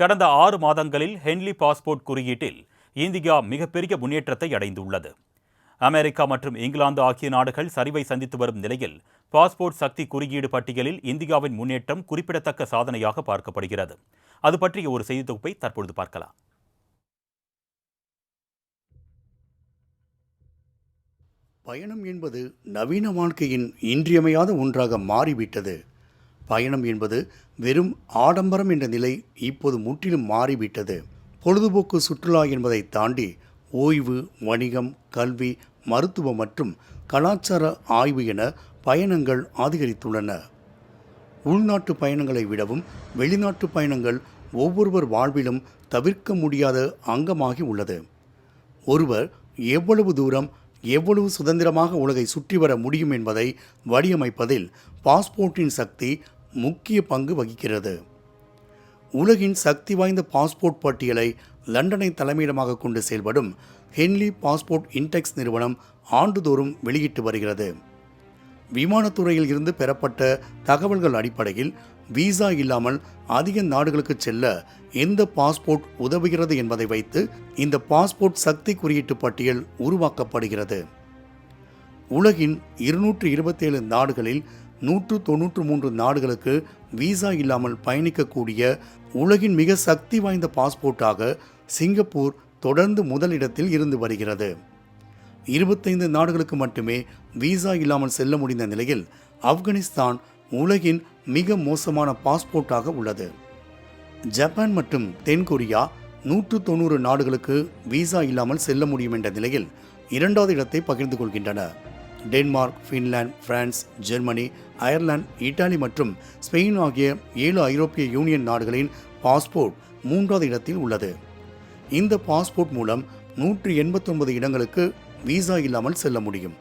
கடந்த ஆறு மாதங்களில் ஹென்லி பாஸ்போர்ட் குறியீட்டில் இந்தியா மிகப்பெரிய முன்னேற்றத்தை அடைந்துள்ளது. அமெரிக்கா மற்றும் இங்கிலாந்து ஆகிய நாடுகள் சரிவை சந்தித்து வரும் நிலையில் பாஸ்போர்ட் சக்தி குறியீடு பட்டியலில் இந்தியாவின் முன்னேற்றம் குறிப்பிடத்தக்க சாதனையாக பார்க்கப்படுகிறது. அது பற்றிய ஒரு செய்தி தொகுப்பை தற்பொழுது பார்க்கலாம். பயணம் என்பது நவீன வாழ்க்கையின் இன்றியமையாத ஒன்றாக மாறிவிட்டது. பயணம் என்பது வெறும் ஆடம்பரம் என்ற நிலை இப்போது முற்றிலும் மாறிவிட்டது. பொழுதுபோக்கு சுற்றுலா என்பதை தாண்டி ஓய்வு வணிகம் கல்வி மருத்துவம் மற்றும் கலாச்சார ஆய்வு என பயணங்கள் அதிகரித்துள்ளன. உள்நாட்டு பயணங்களை விடவும் வெளிநாட்டு பயணங்கள் ஒவ்வொருவர் வாழ்விலும் தவிர்க்க முடியாத அங்கமாகி உள்ளது. ஒருவர் எவ்வளவு தூரம் எவ்வளவு சுதந்திரமாக உலகை சுற்றி வர முடியும் என்பதை வடிவமைப்பதில் பாஸ்போர்ட்டின் சக்தி முக்கிய பங்கு வகிக்கிறது. உலகின் சக்தி வாய்ந்த பாஸ்போர்ட் பட்டியலை லண்டனை தலைமையிடமாக கொண்டு செயல்படும் ஹென்லி பாஸ்போர்ட் இன்டெக்ஸ் நிறுவனம் ஆண்டுதோறும் வெளியிட்டு வருகிறது. விமானத்துறையில் இருந்து பெறப்பட்ட தகவல்கள் அடிப்படையில் விசா இல்லாமல் அதிக நாடுகளுக்கு செல்ல எந்த பாஸ்போர்ட் உதவுகிறது என்பதை வைத்து இந்த பாஸ்போர்ட் சக்தி குறியீட்டு பட்டியல் உருவாக்கப்படுகிறது. உலகின் இருநூற்று இருபத்தேழு நாடுகளில் நூற்று தொன்னூற்று மூன்று நாடுகளுக்கு விசா இல்லாமல் பயணிக்கக்கூடிய உலகின் மிக சக்தி வாய்ந்த பாஸ்போர்ட்டாக சிங்கப்பூர் தொடர்ந்து முதலிடத்தில் இருந்து வருகிறது. இருபத்தைந்து நாடுகளுக்கு மட்டுமே விசா இல்லாமல் செல்ல முடிந்த நிலையில் ஆப்கானிஸ்தான் உலகின் மிக மோசமான பாஸ்போர்ட்டாக உள்ளது. ஜப்பான் மற்றும் தென்கொரியா நூற்று தொண்ணூறு நாடுகளுக்கு விசா இல்லாமல் செல்ல முடியும் என்ற நிலையில் இரண்டாவது இடத்தை பகிர்ந்து கொள்கின்றன. Denmark Finland France Germany Ireland Italy மற்றும் ஸ்பெயின் ஆகிய ஏழு ஐரோப்பிய யூனியன் நாடுகளின் பாஸ்போர்ட் மூன்றாவது இடத்தில் உள்ளது. இந்த பாஸ்போர்ட் மூலம் நூற்றி எண்பத்தொன்பது இடங்களுக்கு விசா இல்லாமல் செல்ல முடியும்.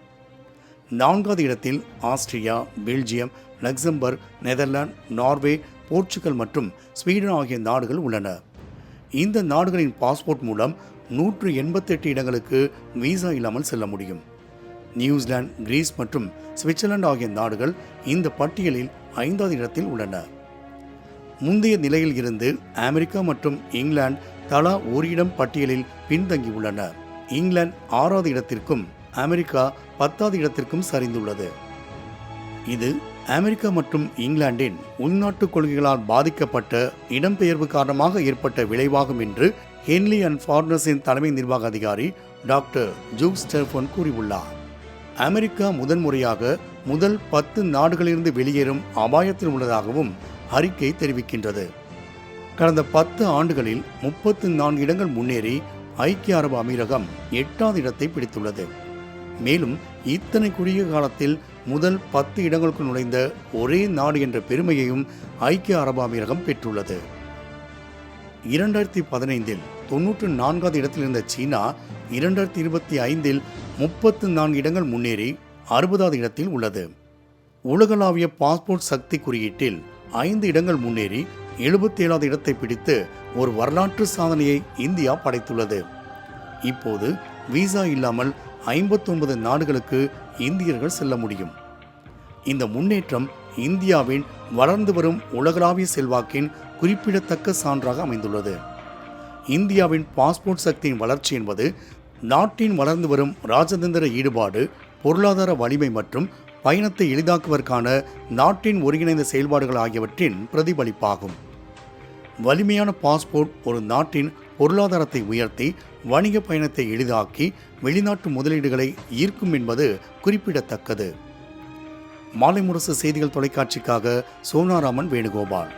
நான்காவது இடத்தில் Austria Belgium Luxembourg Netherlands Norway Portugal மற்றும் ஸ்வீடன் ஆகிய நாடுகள் உள்ளன. இந்த நாடுகளின் பாஸ்போர்ட் மூலம் நூற்று எண்பத்தெட்டு இடங்களுக்கு விசா இல்லாமல் செல்ல முடியும். நியூசிலாந்து கிரீஸ் மற்றும் சுவிட்சர்லாந்து ஆகிய நாடுகள் இந்த பட்டியலில் ஐந்தாவது இடத்தில் உள்ளன. முந்தைய நிலையில் இருந்து அமெரிக்கா மற்றும் இங்கிலாந்து தலா ஒரு இடம் பட்டியலில் பின்தங்கியுள்ளன. இங்கிலாந்து ஆறாவது இடத்திற்கும் அமெரிக்கா பத்தாவது இடத்திற்கும் சரிந்துள்ளது. இது அமெரிக்கா மற்றும் இங்கிலாந்தின் உள்நாட்டு கொள்கைகளால் பாதிக்கப்பட்ட இடம்பெயர்வு காரணமாக ஏற்பட்ட விளைவாகும் என்று ஹென்லி அண்ட் ஃபார்னர்ஸின் தலைமை நிர்வாக அதிகாரி டாக்டர் ஜூக் ஸ்டெர்ஃபோன் கூறியுள்ளார். அமெரிக்கா முதன்முறையாக முதல் பத்து நாடுகளிலிருந்து வெளியேறும் அபாயத்தில் உள்ளதாகவும் அறிக்கை தெரிவிக்கின்றது. கடந்த பத்து ஆண்டுகளில் முப்பத்து நான்கு இடங்கள் முன்னேறி ஐக்கிய அரபு அமீரகம் எட்டாவது இடத்தை பிடித்துள்ளது. மேலும் இத்தனை குறுகிய காலத்தில் முதல் பத்து இடங்களுக்கு நுழைந்த ஒரே நாடு என்ற பெருமையையும் ஐக்கிய அரபு அமீரகம் பெற்றுள்ளது. இரண்டாயிரத்தி பதினைந்தில் தொன்னூற்று நான்காவது இடத்தில் இருந்த சீனா இரண்டாயிரத்தி இருபத்தி ஐந்தில் முப்பத்து நான்கு இடங்கள் முன்னேறி அறுபதாவது இடத்தில் உள்ளது. உலகளாவிய பாஸ்போர்ட் சக்தி குறியீட்டில் ஐந்து இடங்கள் முன்னேறி எழுபத்தி ஏழாவது இடத்தை பிடித்து ஒரு வரலாற்று சாதனையை இந்தியா படைத்துள்ளது. இப்போது விசா இல்லாமல் ஐம்பத்தொன்பது நாடுகளுக்கு இந்தியர்கள் செல்ல முடியும். இந்த முன்னேற்றம் இந்தியாவின் வளர்ந்து வரும் உலகளாவிய செல்வாக்கின் குறிப்பிடத்தக்க சான்றாக அமைந்துள்ளது. இந்தியாவின் பாஸ்போர்ட் சக்தியின் வளர்ச்சி என்பது நாட்டின் வளர்ந்து வரும் ராஜதந்திர ஈடுபாடு பொருளாதார வலிமை மற்றும் பயணத்தை எளிதாக்குவதற்கான நாட்டின் ஒருங்கிணைந்த செயல்பாடுகள் ஆகியவற்றின் பிரதிபலிப்பாகும். வலிமையான பாஸ்போர்ட் ஒரு நாட்டின் பொருளாதாரத்தை உயர்த்தி வணிக பயணத்தை எளிதாக்கி வெளிநாட்டு முதலீடுகளை ஈர்க்கும் என்பது குறிப்பிடத்தக்கது. மாலை முரசு செய்திகள் தொலைக்காட்சிக்காக சோனாராமன் வேணுகோபால்.